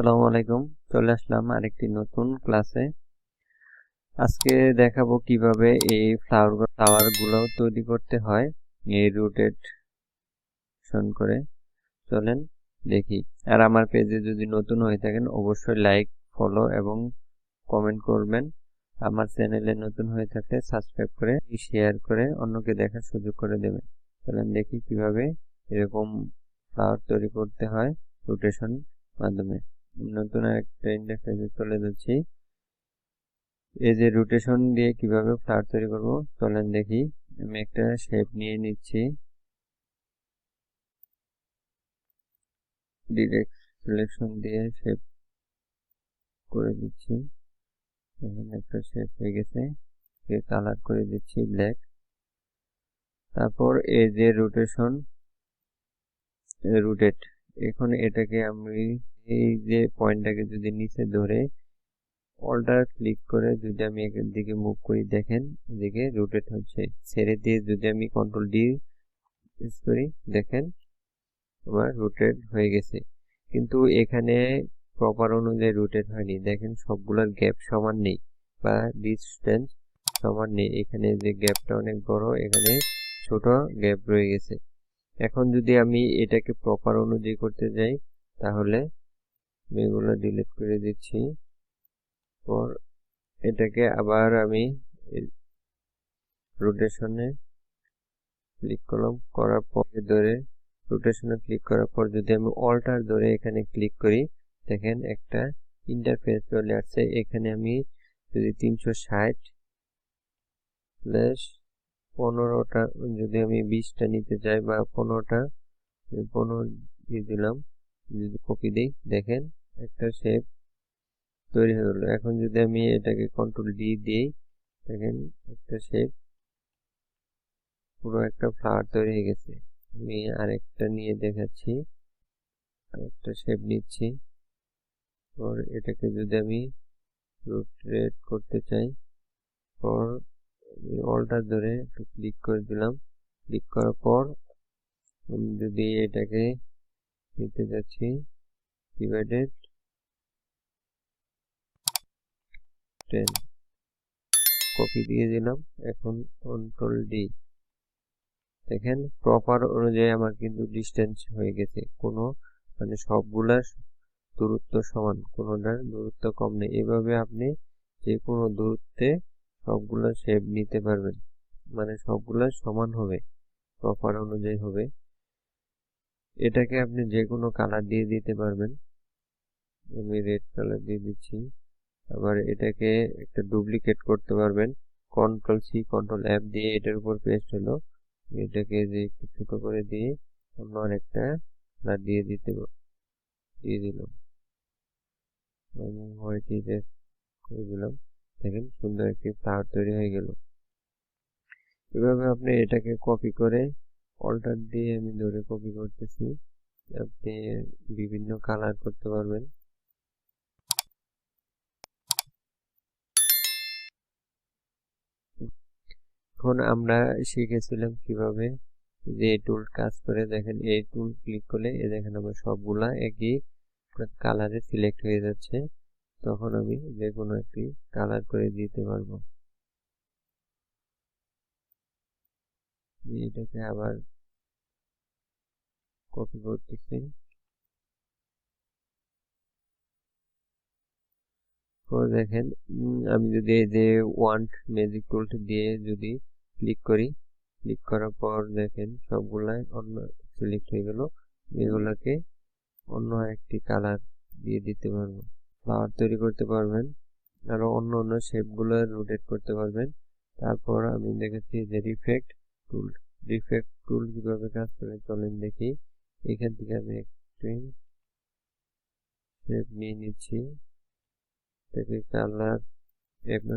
আসসালামু আলাইকুম। চলে আসলাম আরেকটি নতুন ক্লাসে। আজকে দেখাবো কীভাবে এই ফ্লাওয়ার ফ্লাওয়ারগুলো তৈরি করতে হয়, এই রুটেড শন করে। চলেন দেখি। আর আমার পেজে যদি নতুন হয়ে থাকেন, অবশ্যই লাইক ফলো এবং কমেন্ট করবেন। আমার চ্যানেলে নতুন হয়ে থাকলে সাবস্ক্রাইব করে শেয়ার করে অন্যকে দেখার সুযোগ করে দেবেন। চলেন দেখি কীভাবে এরকম ফ্লাওয়ার তৈরি করতে হয় রোটেশন মাধ্যমে। নতুন একটা ইন্টারফেসে চলে যাচ্ছি। এই যে রোটেশন দিয়ে কীভাবে ফ্লাওয়ার তৈরি করব, চলেন দেখি। আমি একটা শেপ নিয়ে নিচ্ছি। ডিরেক্ট সিলেকশন দিয়ে শেপ করে দিচ্ছি। এখানে একটা শেপ হয়ে গেছে কালার করে দিচ্ছি ব্ল্যাক তারপর এই যে রোটেশন রুটেড এখন এটাকে আমি এই যে পয়েন্টটাকে যদি নিচে ধরে অল্টার ক্লিক করে যদি আমি এখান দিকে মুভ করি, দেখেন এদিকে রোটেট হচ্ছে। ছেড়ে দিয়ে যদি আমি কন্ট্রোল ডি করি, দেখেন আমার রোটেট হয়ে গেছে। কিন্তু এখানে প্রপার অনুযায়ী রোটেট হয়নি। দেখেন সবগুলোর গ্যাপ সমান নেই বা ডিস্টেন্স সমান নেই। এখানে যে গ্যাপটা অনেক বড়, এখানে ছোট গ্যাপ রয়ে গেছে। এখন যদি আমি এটাকে প্রপার অনুযায়ী করতে যাই, তাহলে এগুলো ডিলিট করে দিচ্ছি। পর এটাকে আবার আমি রোটেশনে ক্লিক করলাম। করার পর ধরে রোটেশনে ক্লিক করার পর যদি আমি অল্টার ধরে এখানে ক্লিক করি, দেখেন একটা ইন্টারফেস চলে আসছে। এখানে আমি যদি তিনশো ষাট প্লাস পনেরোটা, যদি আমি বিশটা নিতে চাই বা পনেরোটা, পনেরো দিয়ে দিলাম। যদি কপি দিই, দেখেন একটা শেপ তৈরি হয়ে গেলো। এখন যদি আমি এটাকে কন্ট্রোল ডি দিই, দেখেন একটা শেপ পুরো একটা ফ্লাওয়ার তৈরি হয়ে গেছে। আমি আরেকটা নিয়ে দেখাচ্ছি, আরেকটা শেপ নিচ্ছি। পর এটাকে যদি আমি রোটেট করতে চাই পর অল্টার ধরে একটু ক্লিক করে দিলাম। ক্লিক করার পর আমি যদি এটাকে নিতে যাচ্ছি ডিভাইডেড টেন কপি দিয়ে দিলাম, এখন কন্ট্রোল ডি দেখেন প্রপার অনুযায়ী আমার কিন্তু ডিস্টেন্স হয়ে গেছে। কোনো মানে সবগুলার দূরত্ব সমান, কোনোটার দূরত্ব কম নেই। এভাবে আপনি যে কোনো দূরত্বে সবগুলো শেপ নিতে পারবেন। মানে সবগুলো সমান হবে প্রপার অনুযায়ী হবে। এটাকে আপনি যে কোনো কালার দিয়ে দিতে পারবেন। আমি রেড কালার দিয়ে দিচ্ছি। আবার এটাকে একটা ডুপ্লিকেট করতে পারবেন। কন্ট্রোল সি কন্ট্রোল অ্যাপ দিয়ে এটার উপর পেস্ট হলো। এটাকে যে একটু ছোট করে দিয়ে অন্য আরেকটা কালার দিয়ে দিতে দিয়ে দিলাম। আমি হোয়াইট করে দিলাম। দেখেন সুন্দর একটি ফ্লাওয়ার তৈরি হয়ে গেল। এভাবে আপনি এটাকে কপি করে অল্টার দিয়ে আমি ধরে কপি করতেছি। আপনি বিভিন্ন কালার করতে পারবেন। এখন আমরা শিখেছিলাম কীভাবে যে টুল কাজ করে, দেখেন এই টুল ক্লিক করলে এ দেখেন আমার সবগুলা একই কালারে সিলেক্ট হয়ে যাচ্ছে। তখন আমি যে কোনো একটি কালার করে দিতে পারব। এটাকে আবার কপি করতেছি। দেখেন আমি যদি এই যে ওয়ান্ট ম্যাজিক টুলটা দিয়ে যদি ক্লিক করি। ক্লিক করার পর দেখেন সবগুলাই অন্য সিলেক্ট হয়ে গেল। এগুলাকে অন্য একটি কালার দিয়ে দিতে পারব। ফ্লাওয়ার তৈরি করতে পারবেন। আরও অন্য অন্য শেপগুলো রোটেট করতে পারবেন। তারপর আমি দেখেছি যে রিফেক্ট টুল রিফেক্ট টুল কীভাবে কাজ করে চলেন দেখি। এখান থেকে আমি একটি শেপ নিয়ে নিচ্ছি। এটাকে কালার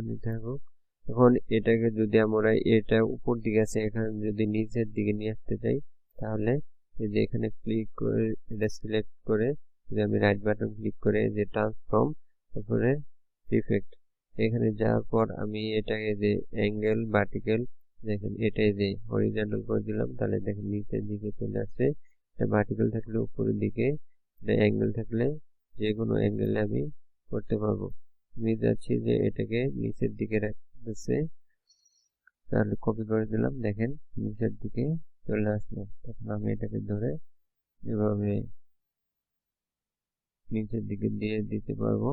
নিতে হোক এখন এটাকে যদি আমরা এটা উপর দিকে আছে, এখানে যদি নিচের দিকে নিয়ে আসতে চাই, তাহলে এই যে এখানে ক্লিক করে, এটা সিলেক্ট করে যদি আমি রাইট বাটন ক্লিক করে যে ট্রান্সফর্ম তারপরে ইফেক্ট এখানে যাওয়ার পর আমি এটাকে যে অ্যাঙ্গেল ভার্টিক্যাল দেখেন এটাই যে হরিজন্টাল করে দিলাম, তাহলে দেখেন নিচের দিকে চলে আসছে। এটা ভার্টিক্যাল থাকলে উপরের দিকে, এটা অ্যাঙ্গেল থাকলে যে কোনো অ্যাঙ্গেলে আমি করতে পারব। আমি যাচ্ছি যে এটাকে নিচের দিকে রাখতেছে তাহলে কপি করে দিলাম। দেখেন, নিচের দিকে চলে আসলো। তখন আমি এটাকে ধরে এভাবে নিচের দিকে দিয়ে দিতে পারব।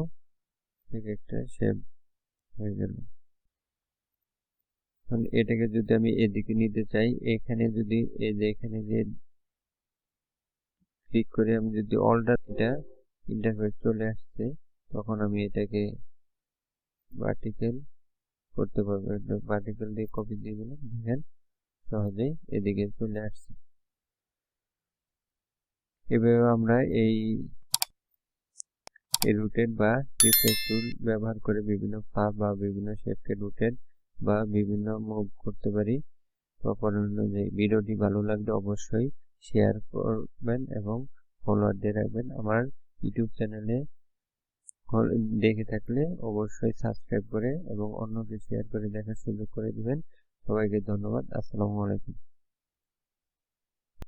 একটা শেপ হয়ে গেল। এটাকে যদি আমি এদিকে নিতে চাই, এখানে যদি, এই যে এখানে যে ক্লিক করে আমি যদি অল্টার এটা ইন্টারফেস চলে আসছে, তখন আমি এটাকে ভার্টিক্যাল করতে পারব। ভার্টিক্যাল দিয়ে কপি দিয়ে দিলাম, দেখেন সহজেই এদিকে চলে আসছে। এভাবে আমরা এই রুটেড বা টুল ব্যবহার করে বিভিন্ন ফার বা বিভিন্ন শেপকে রুটেড বা বিভিন্ন মুভ করতে পারি। প্রপার অনুযায়ী ভিডিওটি ভালো লাগলে অবশ্যই শেয়ার করবেন এবং ফলোয়ার দিয়ে রাখবেন। আমার ইউটিউব চ্যানেলে দেখে থাকলে অবশ্যই সাবস্ক্রাইব করে এবং অন্যকে শেয়ার করে দেখার সুযোগ করে দিবেন। সবাইকে ধন্যবাদ। আসসালামু আলাইকুম।